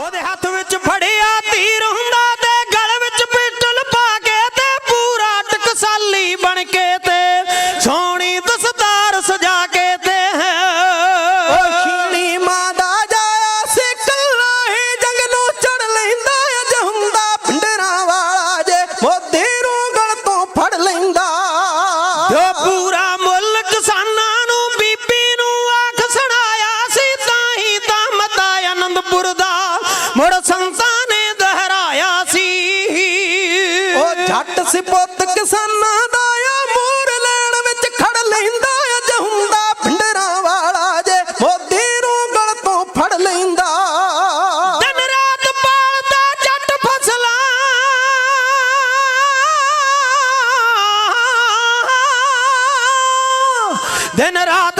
ਉਹਦੇ ਹੱਥ ਵਿੱਚ ਫੜਿਆ, ਤੀਰ ਹੁੰਦਾ ਤੇ ਗਲ ਵਿੱਚ ਪਿਸਟਲ ਪਾ ਕੇ ਤੇ ਪੂਰਾ ਟਕਸਾਲੀ ਬਣ ਕੇ ਮੁੜ ਸੰਤਾਂ ਨੇ ਦਹਰਾਇਆ ਸੀ। ਉਹ ਜੱਟ ਸਿਪੁੱਤ ਕਿਸਾਨਾਂ ਦਾ ਆ ਮੂਰ ਲੈਣ ਵਿੱਚ ਖੜ ਲੈਂਦਾ ਅਜ ਹੁੰਦਾ ਪਿੰਡਰਾਂ ਵਾਲਾ ਜੇ ਮੋਦੀ ਨੂੰ ਗਲ ਤੋਂ ਫੜ ਲੈਂਦਾ। ਦਿਨ ਰਾਤ ਪਾਲਦਾ ਝੱਟ ਫਸਲਾ। ਦਿਨ ਰਾਤ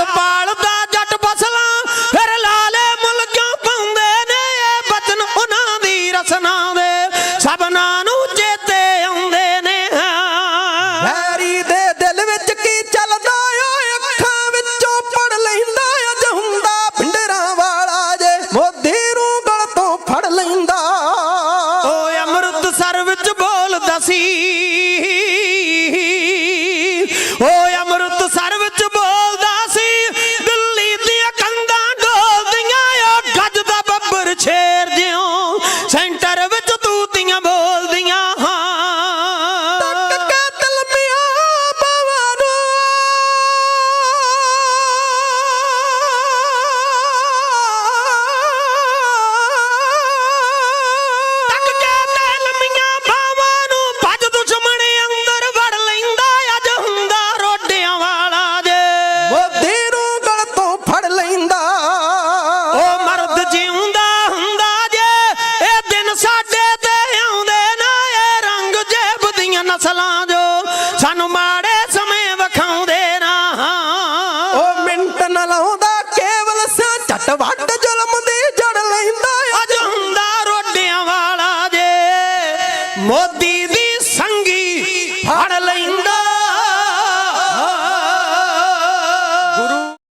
ਵੱਟ ਵੱਟ ਲੈਂਦਾ ਅੱਜ ਹੁੰਦਾ ਰੋਡਿਆਂ ਵਾਲਾ ਜੇ। ਮੋਦੀ ਦੀ ਸੰਗੀ ਫੜ ਲੈਂਦਾ